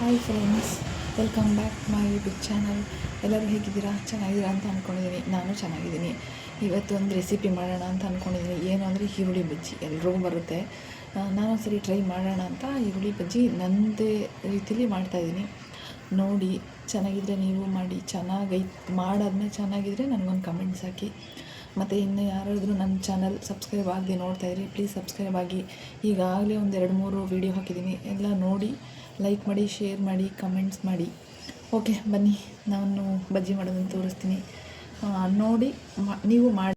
Hi friends welcome back my YouTube channel ಎಲ್ಲರೂ ಹೇಗಿದ್ದೀರಾ? ಚೆನ್ನಾಗಿದ್ದೀರಾ ಅಂತ ಅಂದ್ಕೊಂಡಿದ್ದೀನಿ ನಾನು ಚೆನ್ನಾಗಿದ್ದೀನಿ. ಇವತ್ತು ಒಂದು ರೆಸಿಪಿ ಮಾಡೋಣ ಅಂತ ಅಂದ್ಕೊಂಡಿದ್ದೀನಿ ಏನು ಅಂದರೆ ಈರುಳ್ಳಿ ಬಜ್ಜಿ. ಎಲ್ರಿಗೂ ಬರುತ್ತೆ. ನಾನು ಒಂದ್ಸರಿ ಟ್ರೈ ಮಾಡೋಣ ಅಂತ ಈರುಳ್ಳಿ ಬಜ್ಜಿ ನನ್ನದೇ ರೀತಿಲಿ ಮಾಡ್ತಾಯಿದ್ದೀನಿ ನೋಡಿ ಚೆನ್ನಾಗಿದ್ದರೆ ನೀವು ಮಾಡಿ. ಚೆನ್ನಾಗೈ ಮಾಡಾದ್ಮೇಲೆ ಚೆನ್ನಾಗಿದ್ದರೆ ನನಗೊಂದು ಕಮೆಂಟ್ಸ್ ಹಾಕಿ. ಮತ್ತು ಇನ್ನು ಯಾರಾದರೂ ನನ್ನ ಚಾನಲ್ ಸಬ್ಸ್ಕ್ರೈಬ್ ಆಗದೆ ಇರಿ ಪ್ಲೀಸ್ ಸಬ್ಸ್ಕ್ರೈಬ್ ಆಗಿ. ಈಗಾಗಲೇ ಒಂದು ಎರಡು ಮೂರು ವೀಡಿಯೋ ಹಾಕಿದ್ದೀನಿ ಎಲ್ಲ ನೋಡಿ ಲೈಕ್ ಮಾಡಿ ಶೇರ್ ಮಾಡಿ ಕಮೆಂಟ್ಸ್ ಮಾಡಿ. ಓಕೆ ಬನ್ನಿ. ನಾನು ಬಜ್ಜಿ ಮಾಡೋದನ್ನು ತೋರಿಸ್ತೀನಿ. ನೋಡಿ ನೀವು ಮಾಡಿ.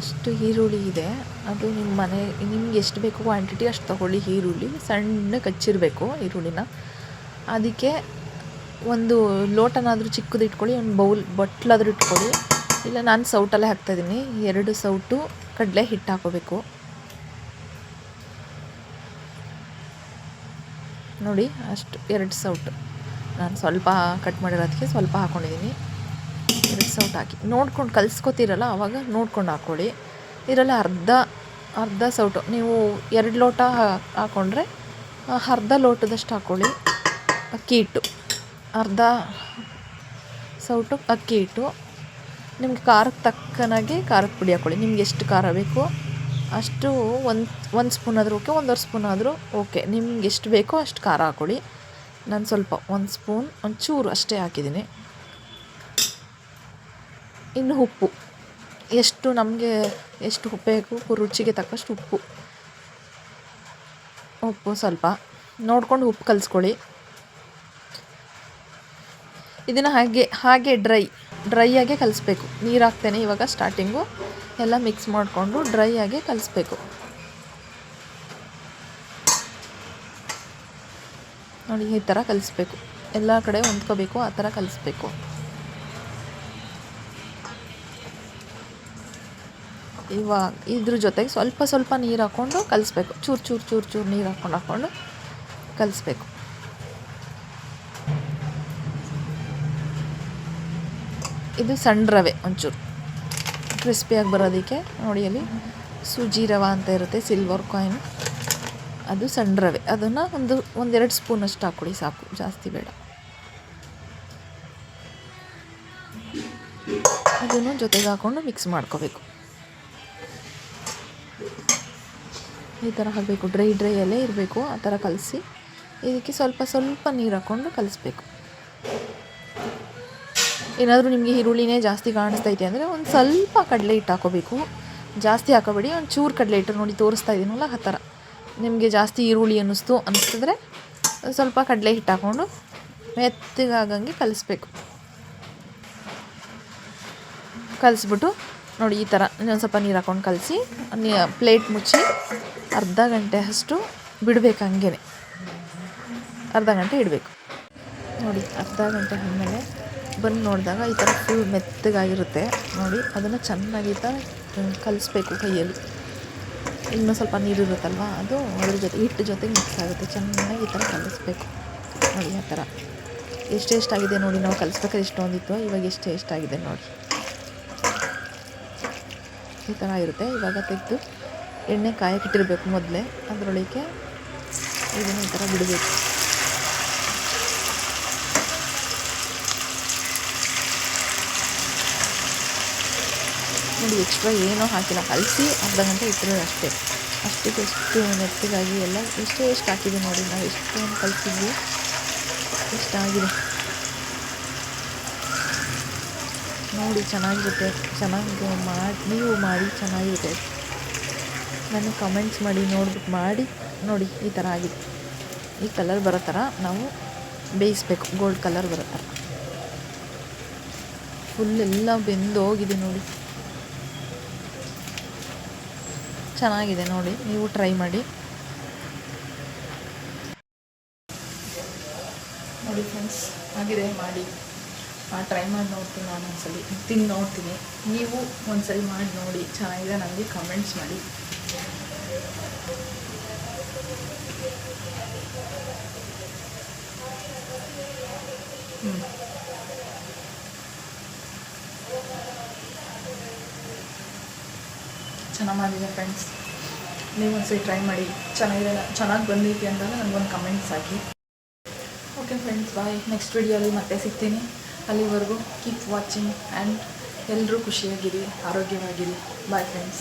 ಅಷ್ಟು ಈರುಳ್ಳಿ ಇದೆ. ಅದು ನಿಮ್ಮ ಮನೆ, ನಿಮ್ಗೆ ಎಷ್ಟು ಬೇಕು ಕ್ವಾಂಟಿಟಿ ಅಷ್ಟು ತೊಗೊಳ್ಳಿ ಈರುಳ್ಳಿ. ಸಣ್ಣ ಕಚ್ಚಿರಬೇಕು ಈರುಳ್ಳಿನ. ಅದಕ್ಕೆ ಒಂದು ಲೋಟನಾದರೂ ಚಿಕ್ಕದು ಇಟ್ಕೊಳ್ಳಿ, ಒಂದು ಬೌಲ್ ಬಟ್ಲಾದರೂ ಇಟ್ಕೊಳ್ಳಿ. ಇಲ್ಲ, ನಾನು ಸೌಟಲ್ಲೇ ಹಾಕ್ತಾಯಿದ್ದೀನಿ. ಎರಡು ಸೌಟು ಕಡಲೆ ಹಿಟ್ಟು ಹಾಕೋಬೇಕು ನೋಡಿ, ಅಷ್ಟು ಎರಡು ಸೌಟು. ನಾನು ಸ್ವಲ್ಪ ಕಟ್ ಮಾಡಿರೋದಕ್ಕೆ ಸ್ವಲ್ಪ ಹಾಕ್ಕೊಂಡಿದ್ದೀನಿ ಎರಡು ಸೌಟ್ ಹಾಕಿ. ನೋಡ್ಕೊಂಡು ಕಲಿಸ್ಕೊತೀರಲ್ಲ ಆವಾಗ ನೋಡ್ಕೊಂಡು ಹಾಕ್ಕೊಳ್ಳಿ. ಇದರಲ್ಲಿ ಅರ್ಧ ಅರ್ಧ ಸೌಟು. ನೀವು ಎರಡು ಲೋಟ ಹಾಕ್ಕೊಂಡ್ರೆ ಅರ್ಧ ಲೋಟದಷ್ಟು ಹಾಕ್ಕೊಳ್ಳಿ. ಅಕ್ಕಿ ಹಿಟ್ಟು. ಅರ್ಧ ಸೌಟು ಅಕ್ಕಿ ಹಿಟ್ಟು. ನಿಮ್ಗೆ ಖಾರಕ್ಕೆ ತಕ್ಕನಾಗಿ ಖಾರದ ಪುಡಿ ಹಾಕ್ಕೊಳ್ಳಿ ನಿಮ್ಗೆ ಎಷ್ಟು ಖಾರ ಬೇಕು ಅಷ್ಟು ಒಂದು ಒಂದು ಸ್ಪೂನ್ ಆದರೂ ಓಕೆ, ಒಂದೂವರೆ ಸ್ಪೂನ್ ಆದರೂ ಓಕೆ. ನಿಮ್ಗೆ ಎಷ್ಟು ಬೇಕೋ ಅಷ್ಟು ಖಾರ ಹಾಕ್ಕೊಳ್ಳಿ ನಾನು ಸ್ವಲ್ಪ ಒಂದು ಸ್ಪೂನ್, ಒಂಚೂರು ಅಷ್ಟೇ ಹಾಕಿದ್ದೀನಿ. ಇನ್ನು ಉಪ್ಪು. ಎಷ್ಟು ನಮಗೆ ಎಷ್ಟು ಉಪ್ಪು ಬೇಕು, ರುಚಿಗೆ ತಕ್ಕಷ್ಟು ಉಪ್ಪು. ಉಪ್ಪು ಸ್ವಲ್ಪ. ನೋಡ್ಕೊಂಡು ಉಪ್ಪು ಕಲಿಸ್ಕೊಳ್ಳಿ. ಇದನ್ನು ಹಾಗೆ ಹಾಗೆ ಡ್ರೈ ಡ್ರೈ ಆಗಿ ಕಲಿಸ್ಬೇಕು. ನೀರು ಹಾಕ್ತೇನೆ ಇವಾಗ ಸ್ಟಾರ್ಟಿಂಗು ಎಲ್ಲ ಮಿಕ್ಸ್ ಮಾಡಿಕೊಂಡು ಡ್ರೈ ಆಗಿ ಕಲಿಸ್ಬೇಕು. ನೋಡಿ, ಈ ಥರ ಕಲಿಸ್ಬೇಕು. ಎಲ್ಲ ಕಡೆ ಹೊಂದ್ಕೋಬೇಕು, ಆ ಥರ ಕಲಿಸ್ಬೇಕು. ಇವಾಗ, ಇದ್ರ ಜೊತೆಗೆ ಸ್ವಲ್ಪ ಸ್ವಲ್ಪ ನೀರು ಹಾಕ್ಕೊಂಡು ಕಲಿಸ್ಬೇಕು. ಚೂರು ಚೂರು ಚೂರು ಚೂರು ನೀರು ಹಾಕ್ಕೊಂಡು ಹಾಕ್ಕೊಂಡು ಕಲಿಸ್ಬೇಕು. ಇದು ಸಣ್ಣ ರವೆ ಒಂಚೂರು. ಕ್ರಿಸ್ಪಿಯಾಗಿ ಬರೋದಕ್ಕೆ ನೋಡಿ ಅಲ್ಲಿ ಸೂಜಿ ರವೆ ಅಂತ ಇರುತ್ತೆ ಸಿಲ್ವರ್ ಕಾಯಿನ್ ಅದು ಸಣ್ಣ ರವೆ. ಅದನ್ನು ಒಂದು, ಒಂದೆರಡು ಸ್ಪೂನಷ್ಟು ಹಾಕ್ಕೊಡಿ ಸಾಕು, ಜಾಸ್ತಿ ಬೇಡ. ಅದನ್ನು ಜೊತೆಗೆ ಹಾಕ್ಕೊಂಡು ಮಿಕ್ಸ್ ಮಾಡ್ಕೋಬೇಕು. ಈ ಥರ ಹಾಕಬೇಕು. ಡ್ರೈ, ಡ್ರೈಯಲ್ಲೇ ಇರಬೇಕು, ಆ ಥರ ಕಲಸಿ. ಇದಕ್ಕೆ ಸ್ವಲ್ಪ ಸ್ವಲ್ಪ ನೀರು ಹಾಕ್ಕೊಂಡು ಕಲಿಸ್ಬೇಕು. ಏನಾದರೂ ನಿಮಗೆ ಈರುಳ್ಳಿನೇ ಜಾಸ್ತಿ ಕಾಣಿಸ್ತೈತೆ ಅಂದರೆ ಒಂದು ಸ್ವಲ್ಪ ಕಡಲೆ ಹಿಟ್ಟು ಹಾಕೋಬೇಕು. ಜಾಸ್ತಿ ಹಾಕೋಬೇಡಿ ಒಂದು ಚೂರು ಕಡಲೆ ಹಿಟ್ಟು ನೋಡಿ ತೋರಿಸ್ತಾ ಇದ್ದೀನಲ್ಲ ಆ ಥರ. ನಿಮಗೆ ಜಾಸ್ತಿ ಈರುಳ್ಳಿ ಅನ್ನಿಸ್ತು ಅನ್ನಿಸಿದ್ರೆ ಸ್ವಲ್ಪ ಕಡಲೆ ಹಿಟ್ಟು ಹಾಕ್ಕೊಂಡು ಮೆತ್ತಗಾಗಂಗೆ ಕಲಿಸ್ಬೇಕು. ಕಲಿಸ್ಬಿಟ್ಟು ನೋಡಿ ಈ ಥರ ಇನ್ನೊಂದು ಸ್ವಲ್ಪ ನೀರು ಹಾಕ್ಕೊಂಡು ಕಲಸಿ ಪ್ಲೇಟ್ ಮುಚ್ಚಿ ಅರ್ಧ ಗಂಟೆ ಅಷ್ಟು ಬಿಡಬೇಕು ಹಂಗೆ ಅರ್ಧ ಗಂಟೆ ಇಡಬೇಕು. ನೋಡಿ, ಅರ್ಧ ಗಂಟೆ ಆದಮೇಲೆ ಬಂದು ನೋಡಿದಾಗ ಈ ಥರ ಫುಲ್ ಮೆತ್ತಗಾಗಿರುತ್ತೆ. ನೋಡಿ, ಅದನ್ನು ಚೆನ್ನಾಗಿ ಥರ ಕಲಿಸ್ಬೇಕು ಕೈಯಲ್ಲಿ. ಇನ್ನೂ ಸ್ವಲ್ಪ ನೀರು ಇರುತ್ತಲ್ವ, ಅದು ಅದ್ರ ಜೊತೆ, ಹಿಟ್ಟು ಜೊತೆಗೆ ಮಿಕ್ಸ್ ಆಗುತ್ತೆ. ಚೆನ್ನಾಗಿ ಈ ಥರ ಕಲಿಸ್ಬೇಕು. ನೋಡಿ, ಆ ಥರ. ಎಷ್ಟು ಎಷ್ಟಾಗಿದೆ ನೋಡಿ, ನಾವು ಕಲಿಸ್ಬೇಕಾದ್ರೆ ಎಷ್ಟೊಂದಿತ್ತು. ಇವಾಗ ಎಷ್ಟು ಎಷ್ಟಾಗಿದೆ ನೋಡಿ. ಈ ಥರ ಇರುತ್ತೆ. ಇವಾಗ ತೆಗೆದು ಎಣ್ಣೆ ಕಾಯಕ್ಕಿಟ್ಟಿರಬೇಕು ಮೊದಲೇ. ಅದರೊಳಗೆ ಇದನ್ನು ಈ ಥರ ಬಿಡಬೇಕು. ನೋಡಿ ಎಕ್ಸ್ಟ್ರಾ ಏನೂ ಹಾಕಿಲ್ಲ. ಕಲಸಿ ಅರ್ಧ ಗಂಟೆ ಇಟ್ಟಿರೋದು ಅಷ್ಟೇ. ಅಷ್ಟಕ್ಕೆ ಎಷ್ಟು ನೆಟ್ಟಿಗಾಗಿ ಎಲ್ಲ ಎಷ್ಟೇ ಎಷ್ಟು ಹಾಕಿದೆ ನೋಡಿ ನಾವು. ಎಷ್ಟು ಕಲಿಸಿದ್ವಿ ಎಷ್ಟಾಗಿದೆ. ನೋಡಿ ಚೆನ್ನಾಗಿರುತ್ತೆ. ಚೆನ್ನಾಗಿ ಮಾಡಿ, ನೀವು ಮಾಡಿ ಚೆನ್ನಾಗಿರುತ್ತೆ. ನನಗೆ ಕಮೆಂಟ್ಸ್ ಮಾಡಿ ನೋಡ್ಬಿಟ್ಟು ಮಾಡಿ, ನೋಡಿ ಈ ಥರ ಆಗಿದೆ. ಈ ಕಲರ್ ಬರೋ ಥರ ನಾವು ಬೇಯಿಸ್ಬೇಕು. ಗೋಲ್ಡ್ ಕಲರ್ ಬರೋ ಥರ. ಫುಲ್ ಎಲ್ಲ ಬೆಂದು ಹೋಗಿದೆ ನೋಡಿ. ಚೆನ್ನಾಗಿದೆ ನೋಡಿ, ನೀವು ಟ್ರೈ ಮಾಡಿ. ನೋಡಿ ಫ್ರೆಂಡ್ಸ್ ಆಗಿದೆ ಮಾಡಿ. ಟ್ರೈ ಮಾಡಿ ನೋಡ್ತೀನಿ ನಾನು ಒಂದ್ಸಲಿ ತಿಂದು ನೋಡ್ತೀನಿ. ನೀವು ಒಂದ್ಸಲಿ ಮಾಡಿ ನೋಡಿ, ಚೆನ್ನಾಗಿದೆ, ನನಗೆ ಕಮೆಂಟ್ಸ್ ಮಾಡಿ. ಚೆನ್ನಾಗಿ ಮಾಡಿದೆ ಫ್ರೆಂಡ್ಸ್ ನೀವು ಒಂದ್ಸರಿ ಟ್ರೈ ಮಾಡಿ. ಚೆನ್ನಾಗಿದೆ, ಚೆನ್ನಾಗಿ ಬಂದೈತಿ ಅಂದಾಗ ನನಗೊಂದು ಕಮೆಂಟ್ಸ್ ಹಾಕಿ ಓಕೆ ಫ್ರೆಂಡ್ಸ್ ಬಾಯ್ ನೆಕ್ಸ್ಟ್ ವಿಡಿಯೋಲಿ ಮತ್ತೆ ಸಿಗ್ತೀನಿ. ಅಲ್ಲಿವರೆಗೂ ಕೀಪ್ ವಾಚಿಂಗ್ ಆ್ಯಂಡ್ ಎಲ್ಲರೂ ಖುಷಿಯಾಗಿರಿ, ಆರೋಗ್ಯವಾಗಿರಿ. Bye friends